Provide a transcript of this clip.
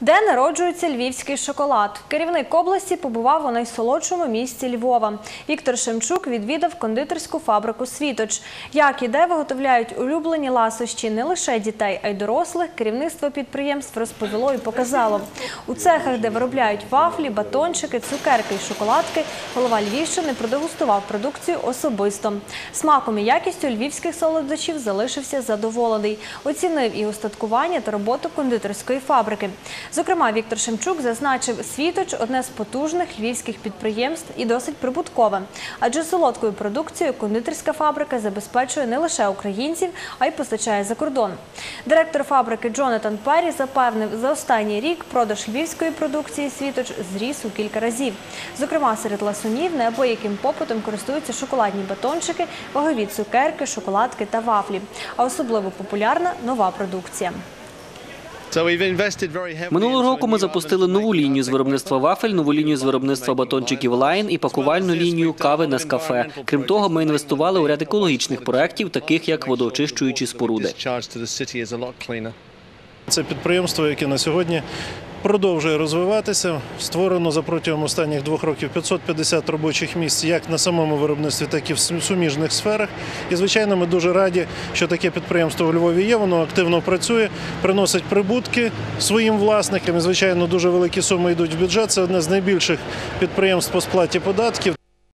Де народжується львівський шоколад? Керівник області побував у найсолодшому місті Львова. Віктор Шемчук відвідав кондитерську фабрику Світоч. Як і де виготовляють улюблені ласощі не лише дітей, а й дорослих, керівництво підприємств розповіло і показало. У цехах, де виробляють вафлі, батончики, цукерки і шоколадки, голова Львівщини продегустував продукцію особисто. Смаком і якістю львівських солодощів залишився задоволений. Оцінив і устаткування та роботу кондитерської фабрики. Зокрема, Віктор Шемчук зазначив, світоч одне з потужних львівських підприємств і досить прибуткове. Адже солодкою продукцією кондитерська фабрика забезпечує не лише українців, а й постачає за кордон. Директор фабрики Джонатан Перрі запевнив, за останній рік продаж львівської продукції світоч зріс у кілька разів. Зокрема, серед ласунів неабияким попитом користуються шоколадні батончики, вагові цукерки, шоколадки та вафлі. А особливо популярна нова продукція. Минулого року ми запустили нову лінію з виробництва вафель, нову лінію з виробництва батончиків лайн і пакувальну лінію кави на скафе. Крім того, ми інвестували у ряд екологічних проєктів, таких як водоочищуючі споруди. Це підприємство, яке на сьогодні продовжує розвиватися. Створено за протягом останніх двох років 550 робочих місць як на самому виробництві, так і в суміжних сферах. І звичайно, ми дуже раді, що таке підприємство у Львові є. Воно активно працює, приносить прибутки своїм власникам. І, звичайно, дуже великі суми йдуть в бюджет. Це одне з найбільших підприємств по сплаті податків.